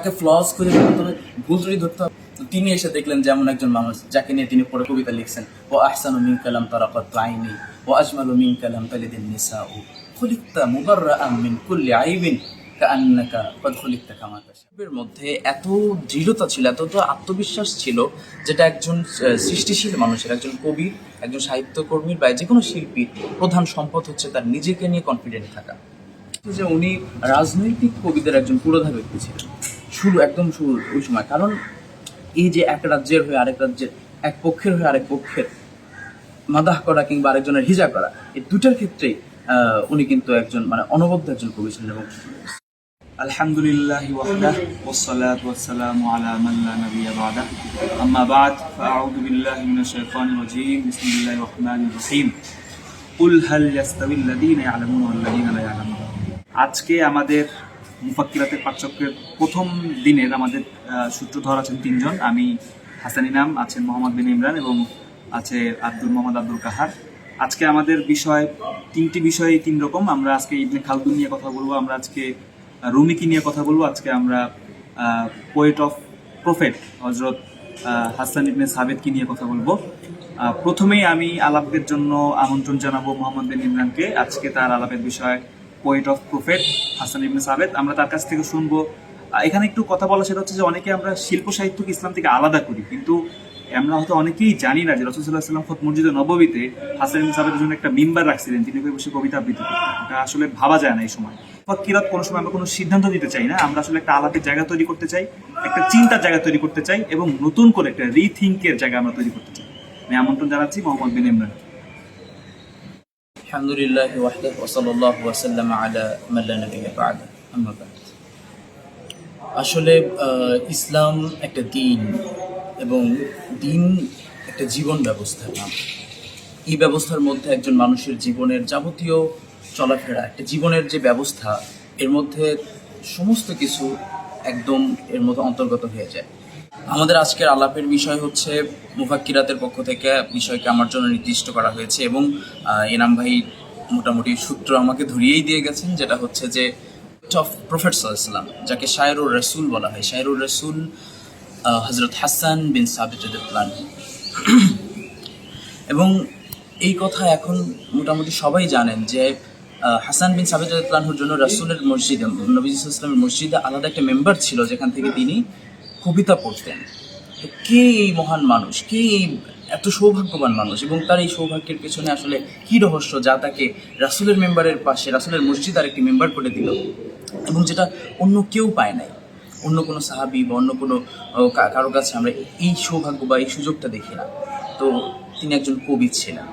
তাকে ফ্লস বের ভুল ত্রুটি ধরতে হবে। তিনি এসে দেখলেন যেমন একজন মানুষ, যাকে নিয়ে তিনি পরে কবিতা লিখছেন ও আহসানু মিন কালাম তারাকাত আইনি ও আজমালু মিন কালাম তালিদিন নিসাউ, খুলিকতা মুবাররাআম মিন কুল্লি আইবিন মধ্যে এত দৃঢ়তা ছিল, এত তো আত্মবিশ্বাস ছিল, যেটা একজন সৃষ্টিশীল মানুষের, একজন কবির, একজন সাহিত্যকর্মীর বা যে কোনো শিল্পীর প্রধান সম্পদ হচ্ছে তার নিজেকে নিয়ে কনফিডেন্ট থাকা। যে উনি রাজনৈতিক কবিদের একজন পুরোধা ব্যক্তি ছিলেন। শুরু একদম শুরু ওই সময় কারণ এই যে এক রাজ্যের হয়ে আরেক রাজ্যের এক পক্ষের হয়ে আরেক পক্ষের মাদাহ করা কিংবা আরেকজনের হিজা করা এই দুটার ক্ষেত্রেই আহ, উনি কিন্তু একজন মানে অনবদ্য একজন কবি ছিলেন এবং الحمد لله وحده والصلاة والسلام على من لا نبي بعده أما بعد فأعوذ بالله من الشيطان الرجيم بسم الله الرحمن الرحيم قل هل يستوي الذين يعلمون والذين لا يعلمون আজকে আমাদের মুফাক্কিরাতের পাঠচক্রের প্রথম দিনের আমাদের সূত্রধর আছেন তিনজন। আমি হাসান ইনাম আছেন মোহাম্মদ বিন ইমরান এবং আছে আব্দুল মোহাম্মদ আব্দুল কাহার। আজকে আমাদের বিষয়, তিনটি বিষয় তিন রকম। আমরা আজকে ইবনে খালদুন নিয়ে কথা বলব, আমরা আজকে রুমিকি নিয়ে কথা বলব। আজকে আমরা পোয়েট অফ প্রফেট হজরত হাসান ইবনে সাবেদকে নিয়ে কথা বলব। প্রথমেই আমি আলাপের জন্য আমন্ত্রণ জানাব মোহাম্মদ বিন ইমরানকে। আজকে তার আলাপের বিষয় poet of prophet Hassan ibn Thabit আমরা তার কাছ থেকে শুনব। এখানে একটু কথা বলা সেটা হচ্ছে যে অনেকে আমরা শিল্প সাহিত্যকে ইসলাম থেকে আলাদা করি, কিন্তু আমরা হয়তো অনেকেই জানি না যে রসুল্লাহ সাল্লাম খত মসজিদ নববীতে হাসান ইবনে সাবেদের জন্য একটা মিম্বার রাখছিলেন, তিনি বসে কবিতা আবৃত্তি এটা আসলে ভাবা যায় না এই সময়। কিরাত কোনো সময় আমরা কোনো সিদ্ধান্ত নিতে চাই না, আমরা আসলে একটা আলাপের জায়গা তৈরি করতে চাই, একটা চিন্তার জায়গা তৈরি করতে চাই এবং নতুন করে একটা রিথিঙ্কের জায়গা আমরা তৈরি করতে চাই। আমি আমন্ত্রণ জানাচ্ছি মোহাম্মদ বিন ইমরান। আলহামদুলিল্লাহ ওয়াহদাহ ওয়া সাল্লাল্লাহু ওয়া সাল্লাম আলা মান লা নাবিয়্যা বা'দা। আম্মা বা'দ। আসলে ইসলাম একটা দিন এবং দিন একটা জীবন ব্যবস্থার নাম। এই ব্যবস্থার মধ্যে একজন মানুষের জীবনের যাবতীয় চলাফেরা, একটা জীবনের যে ব্যবস্থা, এর মধ্যে সমস্ত কিছু একদম এর মধ্যে অন্তর্গত হয়ে যায়। আমাদের আজকের আলাপের বিষয় হচ্ছে মুফাক্কিরাতের পক্ষ থেকে বিষয়কে আমার জন্য নির্দিষ্ট করা হয়েছে এবং এনাম ভাই মোটামুটি সূত্র আমাকে ধরিয়েই দিয়ে গেছেন, যেটা হচ্ছে যে অফ প্রফেট সাল্লাম যাকে শায়রুর রসুল বলা হয় শায়রুর রসুল হজরত হাসান বিন সাবিত আনহু। এবং এই কথা এখন মোটামুটি সবাই জানেন যে হাসান বিন সাবিত জন্য রাসূলের মসজিদে নবী ইসলামের মসজিদে আলাদা একটা মেম্বার ছিল, যেখান থেকে তিনি কবিতা পড়তেন। কে এই মহান মানুষ? কে এই এত সৌভাগ্যবান মানুষ? এবং তার এই সৌভাগ্যের পেছনে আসলে কি রহস্য যা তাকে রাসূলের মেম্বারের পাশে, রাসূলের মসজিদ আর একটি মেম্বার করে দিল? এবং যেটা অন্য কেউ পায় নাই। অন্য কোনো সাহাবি বা অন্য কোনো কারও কাছে আমরা এই সৌভাগ্য বা এই সুযোগটা দেখি না। তো তিনি একজন কবি ছিলেন।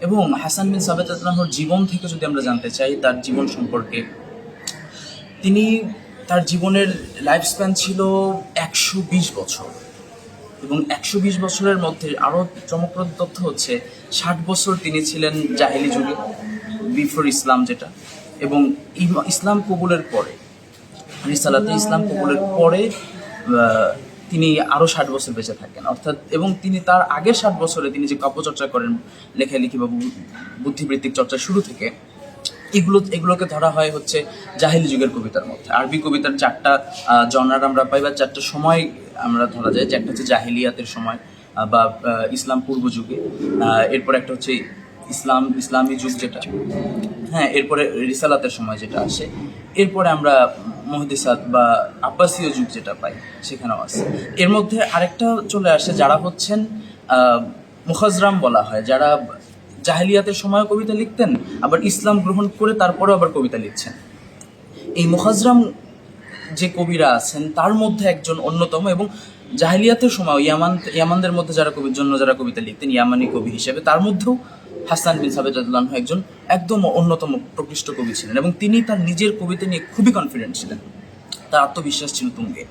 এবং হাসান বিন আতলাহর জীবন থেকে যদি আমরা জানতে চাই, তার জীবন সম্পর্কে তিনি তার জীবনের লাইফ স্প্যান ছিল একশো বিশ বছর। এবং একশো বিশ বছরের মধ্যে আরও চমকপ্রদ তথ্য হচ্ছে, ষাট বছর তিনি ছিলেন জাহেলি যুগে, বিফোর ইসলাম যেটা। এবং ইসলাম কবুলের পরে, রিসালাতে ইসলাম কবুলের পরে তিনি আরও ষাট বছর বেঁচে থাকেন। অর্থাৎ, এবং তিনি তার আগের ষাট বছরে তিনি যে কাব্যচর্চা করেন লেখালেখি বা বুদ্ধিবৃত্তিক চর্চা শুরু থেকে এগুলো এগুলোকে ধরা হয় হচ্ছে জাহিলি যুগের কবিতার মধ্যে। আরবি কবিতার চারটা জনার আমরা পাই বা চারটা সময় আমরা ধরা যায়। যে একটা হচ্ছে জাহিলিয়াতের সময় বা ইসলাম পূর্ব যুগে। এরপর একটা হচ্ছে ইসলাম, ইসলামী যুগ যেটা। হ্যাঁ এরপরে রিসালাতের সময় যেটা আসে। এরপরে আমরা মহদিসাত বা আব্বাসীয় যুগ যেটা পাই, সেখানেও আছে। এর মধ্যে আরেকটা চলে আসে যারা হচ্ছেন মুখাজরাম বলা হয়। যারা জাহেলিয়াতের সময় কবিতা লিখতেন, আবার ইসলাম গ্রহণ করে তারপরেও আবার কবিতা লিখছেন। এই মুখাজরাম যে কবিরা আছেন, তার মধ্যে একজন অন্যতম এবং জাহেলিয়াতের সময় ইয়ামান, ইয়ামানদের মধ্যে যারা কবির জন্য যারা কবিতা লিখতেন, ইয়ামানি কবি হিসেবে, তার মধ্যেও হাসান বিন সাবেদ রাদিয়াল্লাহু একজন একদম অন্যতম প্রকৃষ্ট কবি ছিলেন এবং তিনি তার নিজের কবিতা নিয়ে খুবই কনফিডেন্ট ছিলেন। তার আত্মবিশ্বাস ছিল তুঙ্গে।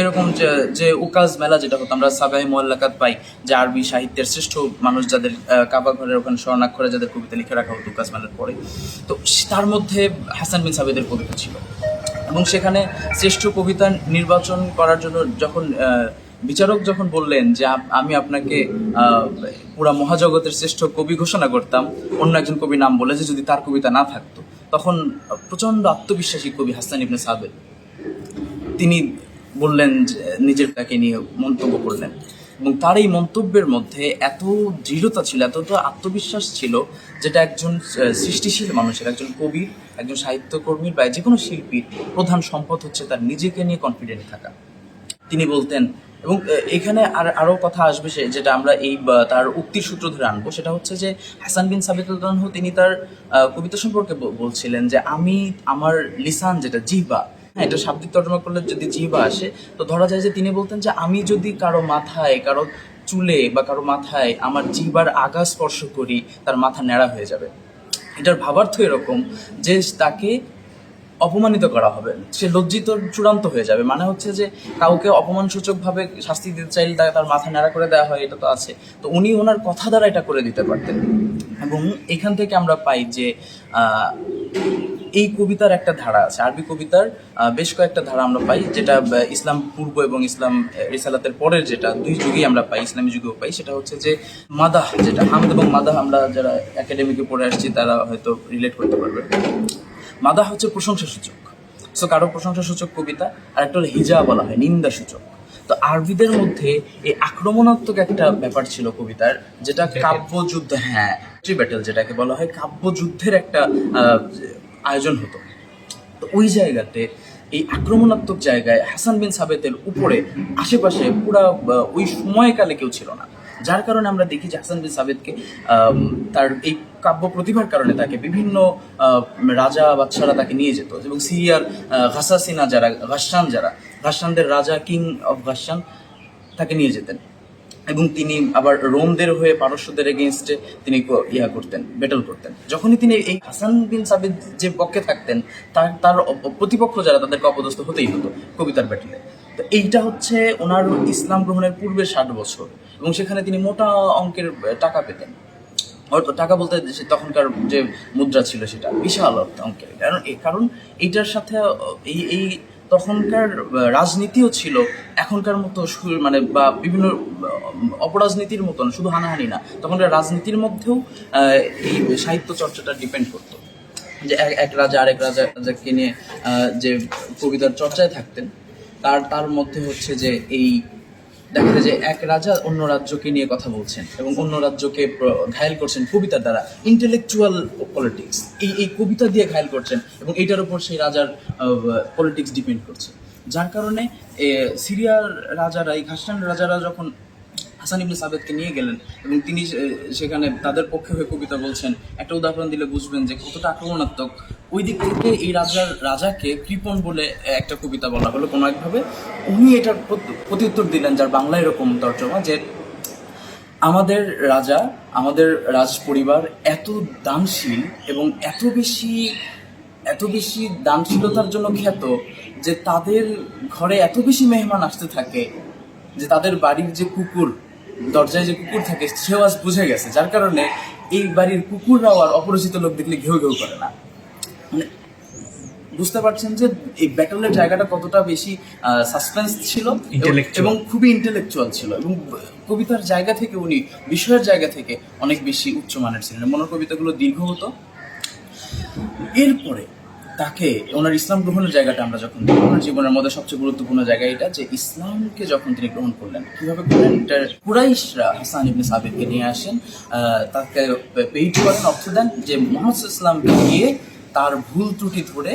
এরকম যে যে উকাজ মেলা যেটা হতো, আমরা সাবাই মোয়াল্লাকাত পাই, যে আরবি সাহিত্যের শ্রেষ্ঠ মানুষ যাদের কাবা ঘরের ওখানে স্বর্ণাক্ষরে যাদের কবিতা লিখে রাখা হতো উকাজ মেলার পরে। তো তার মধ্যে হাসান বিন সাবেদের কবিতা ছিল। এবং সেখানে শ্রেষ্ঠ কবিতা নির্বাচন করার জন্য যখন বিচারক যখন বললেন যে আমি আপনাকে পুরা মহাজগতের শ্রেষ্ঠ কবি ঘোষণা করতাম, অন্য একজন কবি নাম বলে যে যদি তার কবিতা না থাকতো। তখন প্রচণ্ড আত্মবিশ্বাসী কবি হাসান ইবনে সাবেদ। তিনি বললেন নিজের তাকে নিয়ে মন্তব্য করলেন। এবং তার এই মন্তব্যের মধ্যে এত দৃঢ়তা ছিল এতটা আত্মবিশ্বাস ছিল যেটা একজন সৃষ্টিশীল মানুষের, একজন কবির, একজন সাহিত্যকর্মীর বা যে কোনো শিল্পীর প্রধান সম্পদ হচ্ছে তার নিজেকে নিয়ে কনফিডেন্ট থাকা। তিনি বলতেন, এবং এখানে আর আরও কথা আসবে সে, যেটা আমরা এই তার উক্তির সূত্র ধরে আনব, সেটা হচ্ছে যে, হাসান বিন সাবিতুল্লাহ তিনি তার কবিতা সম্পর্কে বলছিলেন যে, আমি, আমার লিসান যেটা, জিহবা হ্যাঁ এটা শাব্দিক তর্জমা করলে যদি জিহবা আসে, তো ধরা যায় যে তিনি বলতেন যে, আমি যদি কারও মাথায়, কারও চুলে বা কারও মাথায় আমার জিহবার আগা স্পর্শ করি, তার মাথা ন্যাড়া হয়ে যাবে। এটার ভাবার্থ এরকম যে তাকে অপমানিত করা হবে। সে লজ্জিত, চূড়ান্ত হয়ে যাবে। মানে হচ্ছে যে, কাউকে অপমানসূচকভাবে শাস্তি দিতে চাইলে তাকে তার মাথা ন্যাড়া করে দেওয়া হয়, এটা তো আছে। তো উনি ওনার কথা দ্বারা এটা করে দিতে পারতেন। এবং এখান থেকে আমরা পাই যে এই কবিতার একটা ধারা আছে। আরবি কবিতার বেশ কয়েকটা ধারা আমরা পাই যেটা ইসলাম পূর্ব এবং ইসলাম রিসালাতের পরের যেটা দুই যুগেই আমরা পাই ইসলামী যুগেও পাই সেটা হচ্ছে যে মাদাহ যেটা হামদ এবং মাদাহ আমরা যারা একাডেমিকে পড়ে আসছি তারা হয়তো রিলেট করতে পারবে। মাদা হচ্ছে প্রশংসা সূচক সো কারও প্রশংসা সূচক কবিতা আর একটা হলো হিজা বলা হয় নিন্দা সূচক তো আরবিদের মধ্যে এই আক্রমণাত্মক একটা ব্যাপার ছিল কবিতার যেটা কাব্যযুদ্ধ হ্যাঁ ব্যাটেল যেটাকে বলা হয় কাব্যযুদ্ধের একটা আহ, আয়োজন হতো। তো ওই জায়গাতে এই আক্রমণাত্মক জায়গায় হাসান বিন সাবেতের উপরে আশেপাশে পুরা ওই সময়কালে কেউ ছিল না। যার কারণে আমরা দেখি যে হাসান বিন সাবেদকে তার এই কাব্য প্রতিভার কারণে তাকে বিভিন্ন রাজা বাচ্চারা তাকে নিয়ে যেত। এবং সিরিয়ার ঘাসাসিনা যারা ঘাসান যারা ঘাসানদের রাজা কিং অফ ঘাসান তাকে নিয়ে যেতেন। এবং তিনি আবার রোমদের হয়ে পারস্যদের এগেনস্টে তিনি ইয়া করতেন ব্যাটল করতেন। যখনই তিনি এই হাসান বিন সাবিদ যে পক্ষে থাকতেন, তার তার প্রতিপক্ষ যারা, তাদেরকে অপদস্থ হতেই হতো কবিতার ব্যাটলে তো এইটা হচ্ছে ওনার ইসলাম গ্রহণের পূর্বে ষাট বছর এবং সেখানে তিনি মোটা অঙ্কের টাকা পেতেন। হয়তো টাকা বলতে তখনকার যে মুদ্রা ছিল সেটা, বিশাল অঙ্কের। কারণ কারণ এইটার সাথে, এই এই তখনকার রাজনীতিও ছিল এখনকার মতো মানে বা বিভিন্ন অপরাজনীতির মতন, শুধু হানাহানি না। তখনকার রাজনীতির মধ্যেও এই সাহিত্য চর্চাটা ডিপেন্ড করতো। যে এক রাজা আরেক রাজা, রাজাকে নিয়ে যে কবিতার চর্চায় থাকতেন, তার তার মধ্যে হচ্ছে যে এই দেখা যায় যে এক রাজা অন্য রাজ্যকে নিয়ে কথা বলছেন এবং অন্য রাজ্যকে ঘায়ল করছেন কবিতার দ্বারা ইন্টেলেকচুয়াল পলিটিক্স এই এই কবিতা দিয়ে ঘায়ল করছেন এবং এটার উপর সেই রাজার পলিটিক্স ডিপেন্ড করছে। যার কারণে সিরিয়ার রাজারা, এই ঘাসান রাজারা যখন হাসান ইবনে সাবেদকে নিয়ে গেলেন এবং তিনি সেখানে তাদের পক্ষে হয়ে কবিতা বলছেন। একটা উদাহরণ দিলে বুঝবেন যে কতটা আক্রমণাত্মক। ওই দিক থেকে এই রাজার, রাজাকে কৃপণ বলে একটা কবিতা বলা হলো কোনো একভাবে। উনি এটার প্রত- প্রত্যুত্তর দিলেন যার বাংলা এরকম তর্জমা যে, আমাদের রাজা, আমাদের রাজ পরিবার এত দানশীল এবং এত বেশি এত বেশি দানশীলতার জন্য খ্যাত যে তাদের ঘরে এত বেশি মেহমান আসতে থাকে, যে তাদের বাড়ির যে কুকুর দরজায় যে কুকুর থাকে সেও আজ বুঝে গেছে। যার কারণে এই বাড়ির কুকুররাও আর অপরিচিত লোক দেখলে ঘেউ ঘেউ করে না। মানে বুঝতে পারছেন যে এই ব্যাটলের জায়গাটা কতটা বেশি সাসপেন্স ছিল এবং- এবং খুবই ইন্টেলেকচুয়াল ছিল। এবং কবিতার জায়গা থেকে উনি বিষয়ের জায়গা থেকে অনেক বেশি উচ্চমানের ছিলেন। মনের কবিতাগুলো দীর্ঘ হতো। এরপরে তাকে, ওনার ইসলাম গ্রহণের জায়গাটা আমরা যখন ওনার জীবনের মধ্যে সবচেয়ে গুরুত্বপূর্ণ জায়গা এটা যে ইসলামকে যখন তিনি গ্রহণ করলেন, কীভাবে করলেন? এটার কুরাইশরা হাসান ইবনে সাবিদকে নিয়ে আসেন তাকে পেইড করেন অর্থ দেন যে মোহাম্মদ ইসলামকে গিয়ে তার ভুল ত্রুটি ধরে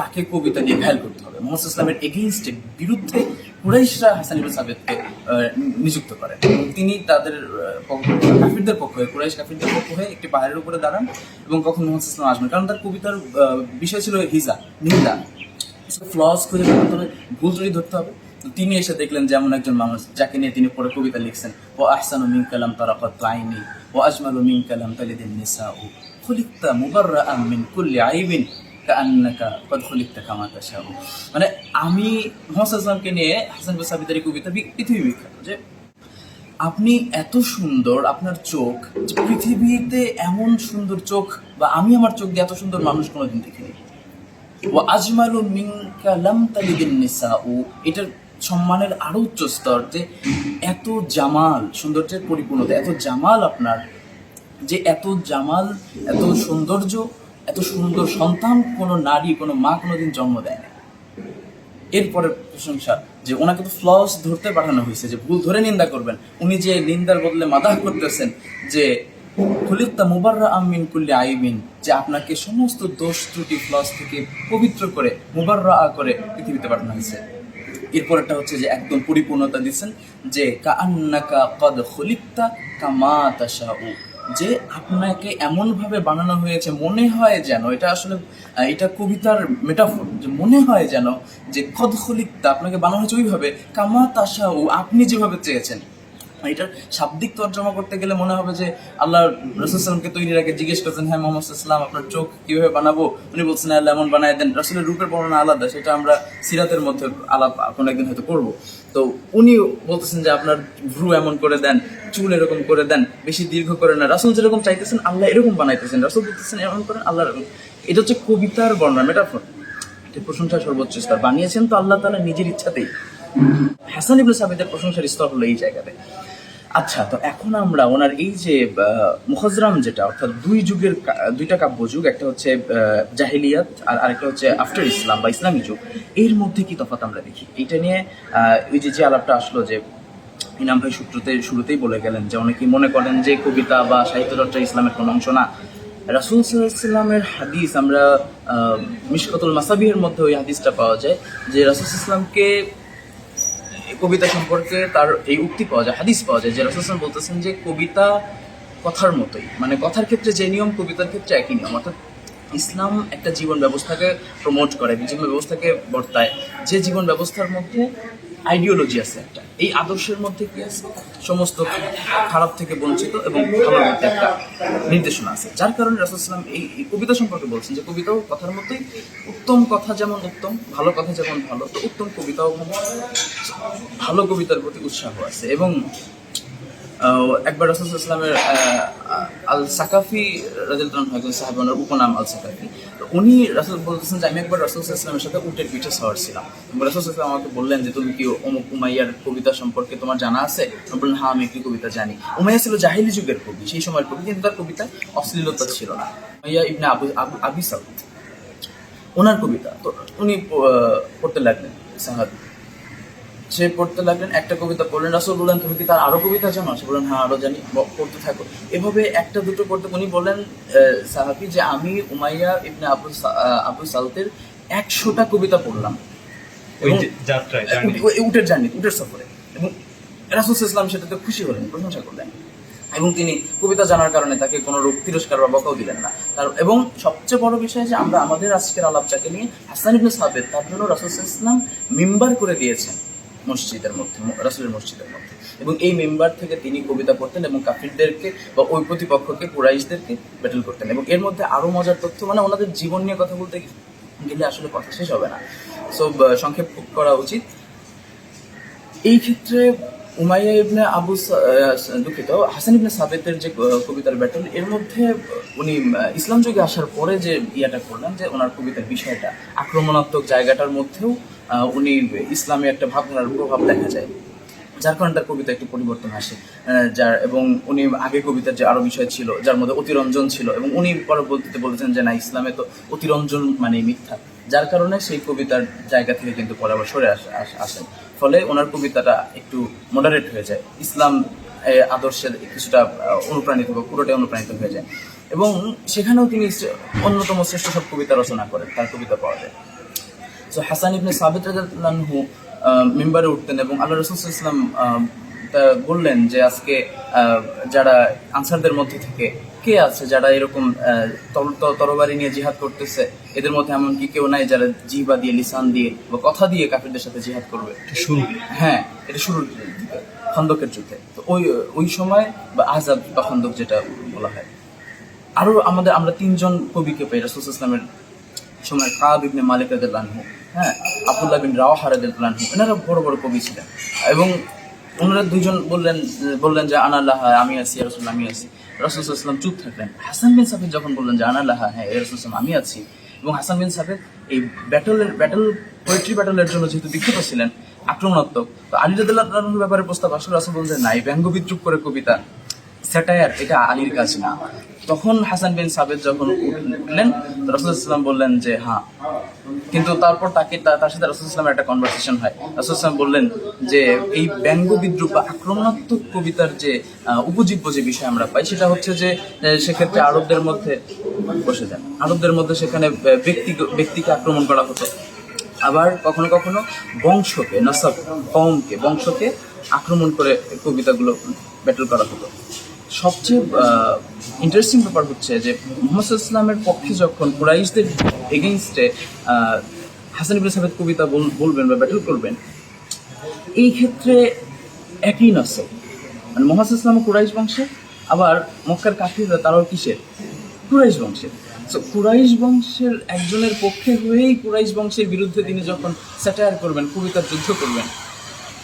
তাকে কবিতা দিয়ে ভ্যাল করতে হবে। মোহাম্মদ ইসলামের এগেইনস্টে বিরুদ্ধে কুরাইশরা হাসান ইবনে সাবিদকে আহ, নিযুক্ত করেন। তিনি তাদের কাফিরদের পক্ষ হয়ে কুরাইশ কাফিরদের পক্ষ হয়ে একটি পাহাড়ের উপরে দাঁড়ান এবং কখন মোহাম্মদ ইসলাম আসবেন কারণ তার কবিতার বিষয় ছিল হিজা নিন্দা। ফ্লস খুঁজে করতে হবে ভুল ত্রুটি ধরতে হবে। তিনি এসে দেখলেন যেমন একজন মানুষ যাকে নিয়ে তিনি পরে কবিতা লিখছেন ও আহসানু মিন কালাম তারাকাত আইনি ও আজমালু মিন কালাম তালিদিন নিসাউ খুলিকতা মুবাররাআম মিন কুল্লি আইবিন কাআন্নাকা কদ খুলিকতা কামা মানে আমি মোহাম্মদ নিয়ে হাসান বাসাবিদের কবিতা পৃথিবী বিখ্যাত যে আপনি এত সুন্দর আপনার চোখ, যে পৃথিবীতে এমন সুন্দর চোখ বা আমি আমার চোখ দিয়ে এত সুন্দর মানুষ কোনোদিন দেখিনি। ও আজমালু মিনকা লাম তালিদিন নিসাউ, এটার সম্মানের আরও উচ্চ স্তর যে এত জামাল, সৌন্দর্যের পরিপূর্ণতা, এত জামাল আপনার, যে এত জামাল, এত সৌন্দর্য এত সুন্দর সন্তান, কোনো নারী, কোনো মা কোনোদিন জন্ম দেয় না এরপরে প্রশংসা, যে ওনাকে তো ফ্লস ধরতে পাঠানো হয়েছে, যে ভুল ধরে নিন্দা করবেন। উনি যে নিন্দার বদলে মাদাহ করতেছেন, যে আমিন কুল্লি আইবিন, যে আপনাকে সমস্ত দোষ ত্রুটি ফ্লস থেকে পবিত্র করে, মুবাররা করে পৃথিবীতে পাঠানো হয়েছে। এরপরটা হচ্ছে যে একদম পরিপূর্ণতা দিচ্ছেন, যে কান্নাকা কদ খুলিক্তা কামা তাশাউ। যে আপনাকে এমন ভাবে বানানো হয়েছে, মনে হয় যেন, এটা আসলে এটা কবিতার মেটাফোর যে মনে হয় যেন যে কদ খুলিক্তা আপনাকে বানানো হয়েছে ওইভাবে, কামা তাশাউ, আপনি যেভাবে চেয়েছেন। এটার শাব্দিক তর্জমা করতে গেলে মনে হবে যে আল্লাহ রসুলামকে তৈরির আগে জিজ্ঞেস করছেন হ্যাঁ মোহাম্মদ ইসলাম আপনার চোখ কীভাবে বানাবো? উনি বলছেন, আল্লাহ এমন বানায় দেন। রসুলের রূপের বর্ণনা আলাদা, সেটা আমরা সিরাতের মধ্যে আলাপ, কোনো একদিন হয়তো করব। তো উনি বলতেছেন যে আপনার ভ্রু এমন করে দেন, চুল এরকম করে দেন, বেশি দীর্ঘ করে না। রাসুল যেরকম চাইতেছেন, আল্লাহ এরকম বানাইতেছেন। রাসুল বলতেছেন এমন করেন, আল্লাহ এরকম। এটা হচ্ছে কবিতার বর্ণনা মেটাফোর এটা প্রশংসা সর্বোচ্চ স্তর। বানিয়েছেন তো আল্লাহ তালা নিজের ইচ্ছাতেই। হাসান ইবুল সাহেবের প্রশংসার স্তর হলো এই জায়গাতে। আচ্ছা তো এখন আমরা ওনার এই যে মুখজরাম যেটা, অর্থাৎ দুই যুগের দুইটা কাব্য যুগ, একটা হচ্ছে জাহিলিয়াত আর আরেকটা হচ্ছে আফটার ইসলাম বা ইসলামী যুগ, এর মধ্যে কি তফাৎ আমরা দেখি? এটা নিয়ে ওই যে যে আলাপটা আসলো যে ইনাম ভাই সূত্রতে, শুরুতেই বলে গেলেন যে, অনেকেই মনে করেন যে, কবিতা বা সাহিত্য চর্চা ইসলামের কোনো অংশ না। রাসুল সাল্লামের হাদিস আমরা মিশকাতুল মাসাবিহের মধ্যে ওই হাদিসটা পাওয়া যায় যে, রাসুল ইসলামকে কবিতা সম্পর্কে তার এই উক্তি পাওয়া যায়, হাদিস পাওয়া যায়, যে রসুলাম বলতেছেন যে কবিতা কথার মতোই। মানে কথার ক্ষেত্রে যে নিয়ম, কবিতার ক্ষেত্রে একই নিয়ম। অর্থাৎ ইসলাম একটা জীবন ব্যবস্থাকে প্রমোট করে জীবন ব্যবস্থাকে বর্তায়। যে জীবন ব্যবস্থার মধ্যে আইডিওলজি আছে একটা। এই আদর্শের মধ্যে কি আছে? সমস্ত খারাপ থেকে বঞ্চিত এবং ভালোর মধ্যে একটা নির্দেশনা আছে। যার কারণে রাসুলাম এই কবিতা সম্পর্কে বলছেন যে কবিতাও কথার মতোই উত্তম কথা যেমন উত্তম, ভালো কথা যেমন ভালো, তো উত্তম কবিতাও ভালো কবিতার প্রতি উৎসাহ আছে। এবং একবার রসুল ইসলামের আল সাকাফি একজন সাহেব উপনাম আল সাকাফি উনি রাসুল বলতেছেন যে, আমি একবার রাসুল ইসলামের সাথে উটের পিঠে সওয়ার ছিলাম। রাসুল ইসলাম আমাকে বললেন যে, তুমি কি অমুক উমাইয়ার কবিতা সম্পর্কে তোমার জানা আছে? আমি বললেন হ্যাঁ আমি একটি কবিতা জানি। উমাইয়া ছিল জাহিলি যুগের কবি, সেই সময়ের কবি, কিন্তু তার কবিতা অশ্লীলতা ছিল না। Umayya ibn Abu Abu Saud, ওনার কবিতা। তো উনি পড়তে লাগলেন সাহাবি। সে পড়তে লাগলেন একটা কবিতা পড়লেন। রাসুল বললেন তুমি কি তার আরও কবিতা জানো? সে বললেন হ্যাঁ আরও জানি পড়তে থাকো। এভাবে একটা দুটো পড়তে উনি বললেন সাহাবি যে আমি উমাইয়া ইবনে আবু আবু সালতের একশোটা কবিতা পড়লাম। উটের জার্নি উটের সফরে। এবং রাসুল ইসলাম সেটাতে খুশি হলেন প্রশংসা করলেন। এবং তিনি কবিতা জানার কারণে তাকে কোনো রূপ তিরস্কার বা বকাও দিলেন না। তার এবং সবচেয়ে বড় বিষয় যে আমরা আমাদের আজকের আলাপ যাকে নিয়ে হাসান ইবনে সাবেদ তার জন্য রাসুল ইসলাম মিম্বার করে দিয়েছেন। মসজিদের মধ্যে রাসুলের মসজিদের মধ্যে। এবং এই মেম্বার থেকে তিনি কবিতা পড়তেন এবং কাফিরদেরকে বা ওই প্রতিপক্ষকে কুরাইশদেরকে ব্যাটেল করতেন। এবং এর মধ্যে আরও মজার তথ্য মানে ওনাদের জীবন নিয়ে কথা বলতে গেলে আসলে কথা শেষ হবে না। সো সংক্ষেপ করা উচিত। এই ক্ষেত্রে উমাইয়া ইবনে আবু দুঃখিত, হাসান ইবনে সাবেতের যে কবিতার ব্যাটল এর মধ্যে উনি ইসলাম যুগে আসার পরে যে ইয়াটা করলেন, যে ওনার কবিতার বিষয়টা, আক্রমণাত্মক জায়গাটার মধ্যেও উনি ইসলামে একটা ভাবনার প্রভাব দেখা যায়। যার কারণে তার কবিতা একটু পরিবর্তন আসে। যার এবং উনি আগে কবিতার যে আরও বিষয় ছিল, যার মধ্যে অতিরঞ্জন ছিল এবং উনি পরবর্তীতে বলেছেন যে, না, ইসলামে তো অতিরঞ্জন মানে মিথ্যা। যার কারণে সেই কবিতার জায়গা থেকে কিন্তু পরে আবার সরে আসে আসেন ফলে ওনার কবিতাটা একটু মডারেট হয়ে যায়। ইসলাম আদর্শের কিছুটা অনুপ্রাণিত বা পুরোটাই অনুপ্রাণিত হয়ে যায়। এবং সেখানেও তিনি অন্যতম শ্রেষ্ঠ সব কবিতা রচনা করেন, তার কবিতা পাওয়া যায়। তো হাসান ইবনে সাবিত রাদিয়াল্লাহু মেম্বারে উঠতেন এবং আল্লাহ রসুল ইসলাম বললেন যে আজকে যারা আনসারদের মধ্যে থেকে কে আছে যারা এরকম তর- তর- তরবারি নিয়ে জিহাদ করতেছে? এদের মধ্যে এমন কি কেউ নাই যারা জিহবা দিয়ে লিসান দিয়ে বা কথা দিয়ে কাফিরদের সাথে জিহাদ করবে? শুরু। হ্যাঁ এটা শুরুর দিকে খন্দকের যুদ্ধে। তো ওই ওই সময় বা আজাব বা খন্দক যেটা বলা হয়। আরও আমাদের আমরা তিনজন কবিকে পাই রাসুল ইসলামের সময় কাব ইবনে মালিক রাদিয়াল্লাহু হ্যাঁ আব্দুল্লাহ বিন রাওয়াহা রাদিয়াল্লাহু এনারা বড় বড় কবি ছিলেন। এবং ওনারা দুজন বললেন বললেন যে আনাল্লাহ আমি আছি রসুল আমি আছি। রসুল ইসলাম চুপ থাকলেন। হাসান বিন সাফিদ যখন বললেন যে আনাল্লাহ হ্যাঁ রসুল আমি আছি। এবং হাসান বিন সাফিদ এই ব্যাটলের, ব্যাটল পোয়েট্রি ব্যাটলের জন্য যেহেতু দীক্ষিত ছিলেন, আক্রমণাত্মক, তো আলী ব্যাপারে প্রস্তাব আসলে, রাসুল বললেন নাই ব্যঙ্গ বিদ্রুপ করে কবিতা স্যাটায়ার, এটা আলীর কাজ না। তখন হাসান বিন সাবেদ যখন উঠ- উঠলেন রসুলাম বললেন যে হ্যাঁ। কিন্তু তারপর তাকে তার সাথে রসুলামের একটা কনভারসেশন হয়। রসুলাম বললেন যে, এই ব্যঙ্গ বিদ্রুপ বা আক্রমণাত্মক কবিতার যে উপজীব্য যে বিষয় আমরা পাই, সেটা হচ্ছে যে সেক্ষেত্রে আরবদের মধ্যে বসে যান। আরবদের মধ্যে সেখানে ব্যক্তি ব্যক্তিকে আক্রমণ করা হতো। আবার কখনো কখনো বংশকে, নসব কমকে বংশকে আক্রমণ করে কবিতাগুলো ব্যাটল করা হতো। সবচেয়ে ইন্টারেস্টিং ব্যাপার হচ্ছে যে মোহাম্মদ ইসলামের পক্ষে যখন কুরাইশদের এগেনস্টে হাসান ইবনে সাবেদ কবিতা বলবেন বা ব্যাটল করবেন এই ক্ষেত্রে একই নসব মানে মোহাম্মদ ইসলাম কুরাইশ বংশের আবার মক্কার কাফিররা তারাও কিসের? কুরাইশ বংশের। So, কুরাইশ বংশের একজনের পক্ষে হয়েই কুরাইশ বংশের বিরুদ্ধে তিনি যখন স্যাটায়ার করবেন কবিতার যুদ্ধ করবেন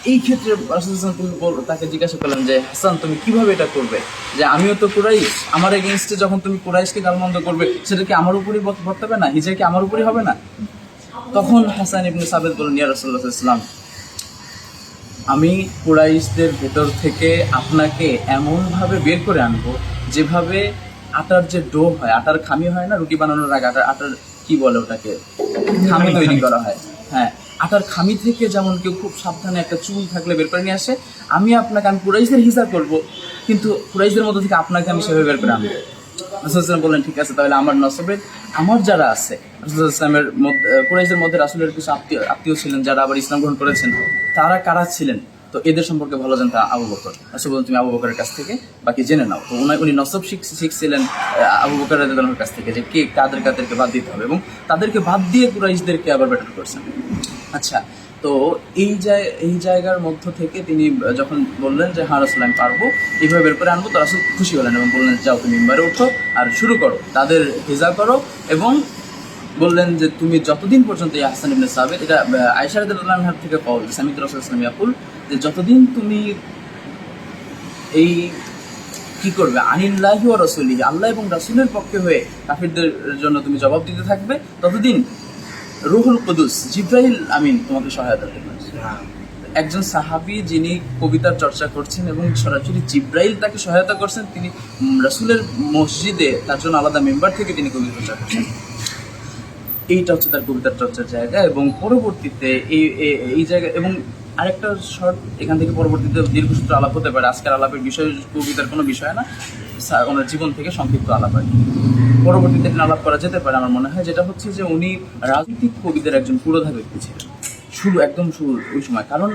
এই ক্ষেত্রে রাসূল হাসান তুমি বল- তাকে জিজ্ঞাসা করলেন যে হাসান তুমি কীভাবে এটা করবে? যে আমিও তো কুরাইশ আমার এগেনস্টে যখন তুমি কুরাইশকে গালমন্দ করবে সেটা কি আমার উপরই বর্ত- বর্তাবে না? হিজে কি আমার উপরই হবে না? তখন হাসান ইবনে সাবেদ বলেন ইয়া রাসূলুল্লাহ ইসলাম আমি কুরাইশদের ভেতর থেকে আপনাকে এমনভাবে বের করে আনব যেভাবে আটার যে ডো হয় আটার খামি হয় না রুটি বানানোর আগে আটার আটার কি বলে ওটাকে? খামি তৈরি করা হয়। হ্যাঁ আটার খামি থেকে যেমন কেউ খুব সাবধানে একটা চুল থাকলে বের করে নিয়ে আসে, আমি আপনাকে, আমি কুরাইশদের হিসাব করব, কিন্তু কুরাইশদের মধ্যে থেকে আপনাকে আমি সেভাবে বের করে আনব। রাসুলাম বললেন, ঠিক আছে, তাহলে আমার নসবের, আমার যারা আছে, রাসুল ইসলামের মধ্যে কুরাইশদের মধ্যে রাসুলের কিছু আত্মীয় আত্মীয় ছিলেন, যারা আবার ইসলাম গ্রহণ করেছেন, তারা কারা ছিলেন? তো এদের সম্পর্কে ভালো জানতা আবু বকর। রাসুল বলেন তুমি আবু বকরের কাছ থেকে, বাকি জেনে নাও। তো উনি উনি নসব শিখ, শিখছিলেন আবু বকর কাছ থেকে, যে কে কাদের কাদেরকে বাদ দিতে হবে এবং তাদেরকে বাদ দিয়ে কুরাইশদেরকে আবার ব্যাটল করছেন। আচ্ছা তো এই এই জায়গার মধ্য থেকে তিনি যখন বললেন যে হ্যাঁ রাসুল, আমি পারব। এইভাবে বের করে আনব, তো রাসুল খুশি হলেন এবং বললেন, যাও, তুমি মেম্বারে ওঠো আর শুরু করো, তাদের হেজা করো। এবং বললেন যে, তুমি যতদিন পর্যন্ত এই আহসান ইবনে সাবেদ এটা আয়সা রাদিয়াল্লাহু থেকে পাওয়া যায় সামিদ রসুল ইসলাম ইয়াকুল যে, যতদিন তুমি এই কি করবে? আনিল্লাহি ও রসুলি আল্লাহ এবং রাসূলের পক্ষে হয়ে কাফিরদের জন্য তুমি জবাব দিতে থাকবে, ততদিন রুহুল কুদুস জিব্রাইল আমিন তোমাকে সহায়তা করবে। একজন সাহাবী যিনি কবিতার চর্চা করছেন এবং সরাসরি জিব্রাইল তাকে সহায়তা করছেন তিনি রাসূলের মসজিদে তার জন্য আলাদা মেম্বার থেকে তিনি কবিতা চর্চা করছেন। এইটা হচ্ছে তার কবিতার চর্চার জায়গা এবং পরবর্তীতে এই এই- জায়গা এবং আরেকটা শর্ট এখান থেকে পরবর্তীতে দীর্ঘসূত্র আলাপ হতে পারে। আজকের আলাপের বিষয় কবিতার কোনো বিষয় না। ওনার জীবন থেকে সংক্ষিপ্ত আলাপ আর। পরবর্তীতে আলাপ করা যেতে পারে আমার মনে হয়, যেটা হচ্ছে যে উনি রাজনৈতিক কবিদের একজন পুরোধা ব্যক্তি ছিলেন। শুরু, একদম শুরু, ওই সময়। কারণ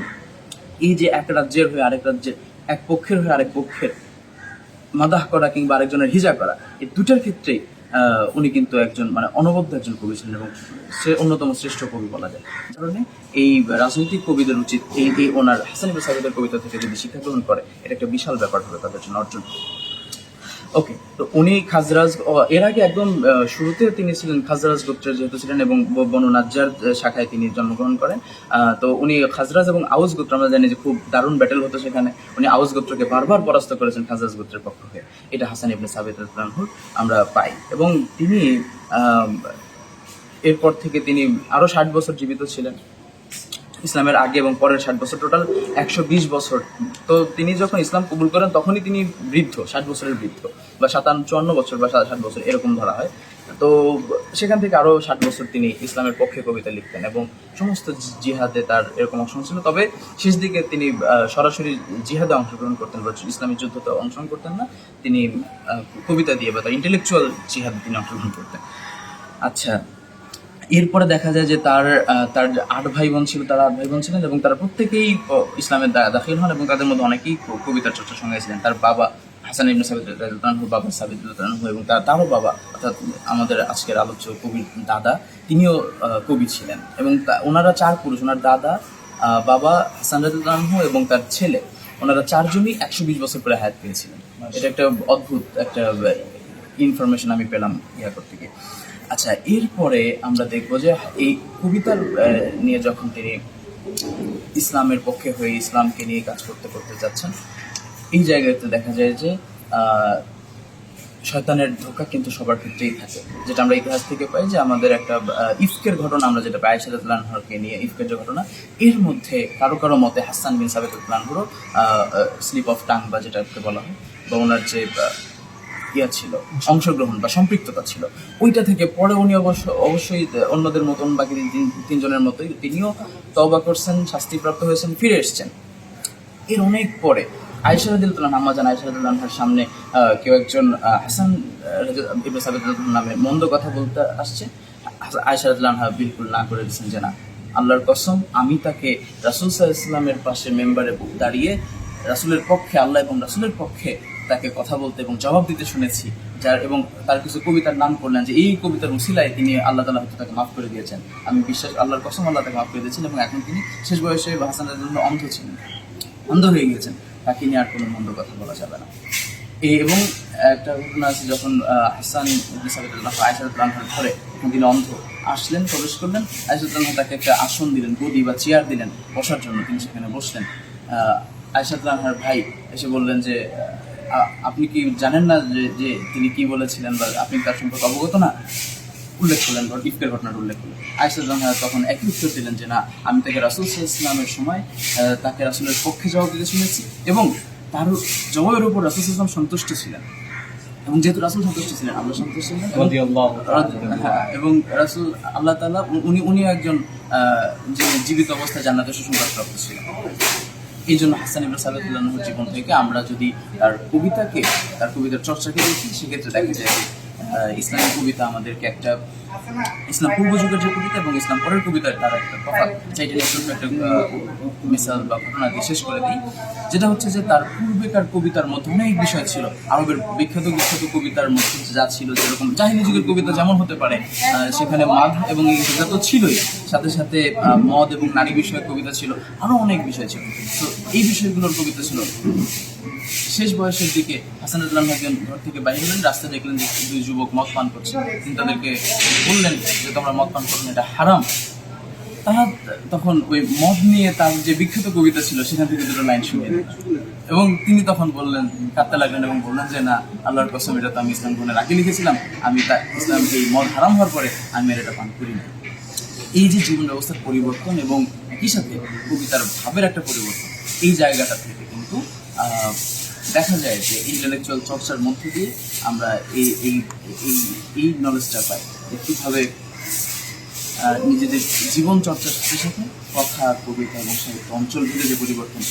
এই যে এক রাজ্যের হয়ে আরেক রাজ্যের, এক পক্ষের হয়ে আরেক পক্ষের মাদাহ করা কিংবা আরেকজনের হিজা করা, এই দুটার ক্ষেত্রেই উনি কিন্তু একজন মানে অনবদ্য একজন কবি ছিলেন এবং সে অন্যতম শ্রেষ্ঠ কবি বলা যায়। কারণে এই রাজনৈতিক কবিদের উচিত এই এই ওনার হাসান সাবিদের কবিতা থেকে যদি শিক্ষা গ্রহণ করে, এটা একটা বিশাল ব্যাপার হবে তাদের জন্য অর্জন। ওকে তো উনি খাজরাজ এর আগে একদম শুরুতে তিনি ছিলেন খাজরাজ গোত্রের যেহেতু ছিলেন এবং বনু নাজ্জার শাখায় তিনি জন্মগ্রহণ করেন। তো উনি খাজরাজ এবং আউস গোত্র, আমরা জানি যে খুব দারুণ ব্যাটেল হতো সেখানে। উনি আউস গোত্রকে বারবার পরাস্ত করেছেন খাজরাজ গোত্রের পক্ষ হয়ে। এটা হাসান ইবনে সাবিত আমরা পাই। এবং তিনি এরপর থেকে তিনি আরও ষাট বছর জীবিত ছিলেন। ইসলামের আগে এবং পরের ষাট বছর টোটাল একশো বিশ বছর। তো তিনি যখন ইসলাম কবুল করেন, তখনই তিনি বৃদ্ধ, ষাট বছরের বৃদ্ধ, বা সাতান্ন চুয়ান্ন বছর বা ষাট বছর, এরকম ধরা হয়। তো সেখান থেকে আরও ষাট বছর তিনি ইসলামের পক্ষে কবিতা লিখতেন এবং সমস্ত জিহাদে তার এরকম অংশ ছিল। তবে শেষ দিকে তিনি সরাসরি জিহাদে অংশগ্রহণ করতেন বা ইসলামী যুদ্ধতে অংশগ্রহণ করতেন না। তিনি কবিতা দিয়ে বা তার ইন্টেলেকচুয়াল জিহাদে তিনি অংশগ্রহণ করতেন। আচ্ছা এরপরে দেখা যায় যে তার তার যে আট ভাই বোন ছিল তার আট ভাই বোন ছিলেন এবং তারা প্রত্যেকেই ইসলামের দাখিল হন এবং তাদের মধ্যে অনেকেই কবিতার চর্চার সঙ্গে ছিলেন। তার বাবা হাসান ইবনে সাবিদ রাদিয়াল্লাহু বাবা সাবিদ রাদিয়াল্লাহু এবং তার তারও বাবা অর্থাৎ আমাদের আজকের আলোচ্য কবি দাদা তিনিও কবি ছিলেন এবং ওনারা চার পুরুষ ওনার দাদা বাবা হাসান রাদিয়াল্লাহু এবং তার ছেলে ওনারা চারজনই একশো বিশ বছর করে হায়াত পেয়েছিলেন। এটা একটা অদ্ভুত একটা ইনফরমেশন আমি পেলাম ইয়া করতে গিয়ে। আচ্ছা এরপরে আমরা দেখব যে এই কবিতার নিয়ে যখন তিনি ইসলামের পক্ষে হয়ে ইসলামকে নিয়ে কাজ করতে করতে যাচ্ছেন, এই জায়গাতে দেখা যায় যে শয়তানের ধোকা কিন্তু সবার ক্ষেত্রেই থাকে। যেটা আমরা ইতিহাস থেকে পাই যে আমাদের একটা ইফকের ঘটনা আমরা যেটা পাই আয়সাদুল্লাহকে নিয়ে ইফকের যে ঘটনা, এর মধ্যে কারও কারও মতে হাসান বিন সাবেদুল্লাহরও স্লিপ অফ টাং বা যেটাকে বলা হয়, বা ওনার যে ইয়া ছিল, অংশগ্রহণ বা সম্পৃক্ততা ছিল। ওইটা থেকে পরে উনি অবশ্য, অবশ্যই অন্যদের মতন বাকি তিনজনের মতোই তিনিও তবা করছেন, শাস্তিপ্রাপ্ত হয়েছেন, ফিরে এসেছেন। এর অনেক পরে আয়সা রাদিল্লাহ আম্মাজান আয়সা রাদিল্লাহর সামনে কেউ একজন হাসান ইবনে সাবিত নামে মন্দ কথা বলতে আসছে। আয়সা রাদিল্লাহ বিলকুল না করে দিচ্ছেন যে না, আল্লাহর কসম, আমি তাকে রাসুল সাল্লাহ ইসলামের পাশে মেম্বারে দাঁড়িয়ে রাসুলের পক্ষে, আল্লাহ এবং রাসুলের পক্ষে তাকে কথা বলতে এবং জবাব দিতে শুনেছি যার এবং তার কিছু কবিতার নাম করলেন যে এই কবিতার উসিলায় তিনি আল্লাহ তালা হয়তো তাকে মাফ করে দিয়েছেন। আমি বিশ্বাস আল্লাহর কসম আল্লাহ তাকে মাফ করে দিয়েছেন এবং এখন তিনি শেষ বয়সে হাসান রাদিল্লাহ অন্ধ ছিলেন। অন্ধ হয়ে গিয়েছেন। তাকে নিয়ে আর কোনো মন্দ কথা বলা যাবে না। এই এবং একটা ঘটনা আছে যখন হাসান সাবিতুল্লাহ ঘরে তিনি অন্ধ আসলেন প্রবেশ করলেন আয়সাতুল্লাহ তাকে একটা আসন দিলেন গদি বা চেয়ার দিলেন বসার জন্য তিনি সেখানে বসলেন। আহ, আয়সাতুল্লাহর ভাই এসে বললেন যে আপনি কি জানেন না যে যে তিনি কি বলেছিলেন বা আপনি তার সম্পর্কে অবগত না? উল্লেখ করলেন ইফকের ঘটনার উল্লেখ করলেন। আয়সাল্লাহ তখন একই উত্তর দিলেন যে না আমি তাকে রাসুল ইসলামের সময় তাকে রাসুলের পক্ষে জবাব দিতে শুনেছি এবং তার জবাবের উপর রাসুল ইসলাম সন্তুষ্ট ছিলেন। এবং যেহেতু রাসুল সন্তুষ্ট ছিলেন আল্লাহ সন্তুষ্ট ছিলেন এবং হ্যাঁ, এবং রাসুল আল্লাহ তালা উনি উনি একজন আহ, যে জীবিত অবস্থায় জান্নাতে সুসংবাদপ্রাপ্ত ছিলেন। এই জন্য হাসান ইমরান সালাতুল্লাহর জীবন থেকে আমরা যদি তার কবিতাকে, তার কবিতার চর্চাকে দেখি, সেক্ষেত্রে দেখা যায় ইসলামী কবিতা আমাদেরকে একটা ইসলাম পূর্ব যুগের যে কবিতা এবং ইসলাম পরের কবিতার তার একটা তফাৎ সেইটা নিয়ে একটা মিসাল বা ঘটনা দিয়ে শেষ করে দিই, যেটা হচ্ছে যে তার পূর্বেকার কবিতার মধ্যে অনেক বিষয় ছিল। আরবের বিখ্যাত বিখ্যাত কবিতার মধ্যে যা ছিল যেরকম জাহিনী যুগের কবিতা যেমন হতে পারে সেখানে মাদ এবং এটা তো ছিলই। সাথে সাথে মদ এবং নারী বিষয়ক কবিতা ছিল, আরও অনেক বিষয় ছিল। তো এই বিষয়গুলোর কবিতা ছিল। শেষ বয়সের দিকে হাসান আদুল্লাহ একজন ঘর থেকে বাইরে হলেন রাস্তায় দেখলেন যে দুই যুবক মদ পান করছে। তিনি তাদেরকে বললেন যে তোমরা মদ পান করো না, এটা হারাম। তারা তখন ওই মদ নিয়ে তার যে বিখ্যাত কবিতা ছিল সেখান থেকে দুটো লাইন শুনে এবং তিনি তখন বললেন কাঁদতে লাগলেন এবং বললেন যে না আল্লাহর কসম এটা তো আমি ইসলাম গ্রহণের আগে লিখেছিলাম। আমি তা ইসলাম এই মদ হারাম হওয়ার পরে আমি আর এটা পান করি না এই যে জীবন ব্যবস্থার পরিবর্তন এবং একই সাথে কবিতার ভাবের একটা পরিবর্তন এই জায়গাটা থেকে কিন্তু দেখা যায় যে ইন্টেলেকচুয়াল চর্চার মধ্য দিয়ে আমরা এই এই এই এই নলেজটা পাই যে কীভাবে নিজেদের জীবন চর্চার সাথে সাথে কথা কবিতা এবং সাহিত্য অঞ্চল ভেদে যে পরিবর্তন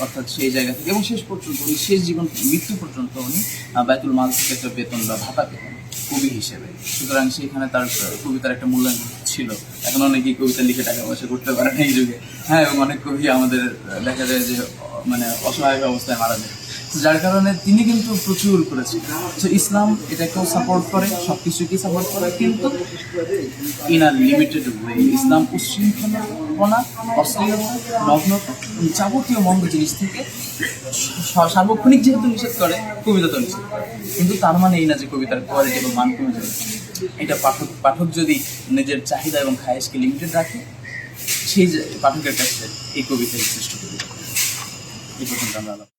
অর্থাৎ সেই জায়গা থেকে এবং শেষ পর্যন্ত উনি শেষ জীবন মৃত্যু পর্যন্ত উনি আহ, বাইতুল মাল থেকে একটা বেতন বা ভাতা পেতেন কবি হিসেবে। সুতরাং সেখানে তার কবিতার একটা মূল্যায়ন ছিল। এখন অনেকেই কবিতা লিখে টাকা পয়সা করতে পারে না এই যুগে। হ্যাঁ এবং অনেক কবি আমাদের দেখা যায় যে মানে অসহায় অবস্থায় মারা যায়। যার কারণে তিনি কিন্তু প্রচুর করেছেন। তো ইসলাম এটাকেও সাপোর্ট করে সব কিছুকেই সাপোর্ট করে, কিন্তু in a limited way Islam উচ্ছৃঙ্খলপনা, অশ্লীলতা, নগ্নতা যাবতীয় মন্দ জিনিস থেকে সার্বক্ষণিক যেহেতু নিষেধ করে, কবিতা তো নিষেধ করে। কিন্তু তার মানে এই না যে কবিতার কোয়ালিটি এবং মান কমে যাবে। এটা পাঠক পাঠক যদি নিজের চাহিদা এবং খায়েশকে লিমিটেড রাখে, সেই পাঠকের কাছে এই কবিতা শ্রেষ্ঠ কবিতা। এই পর্যন্ত আমরা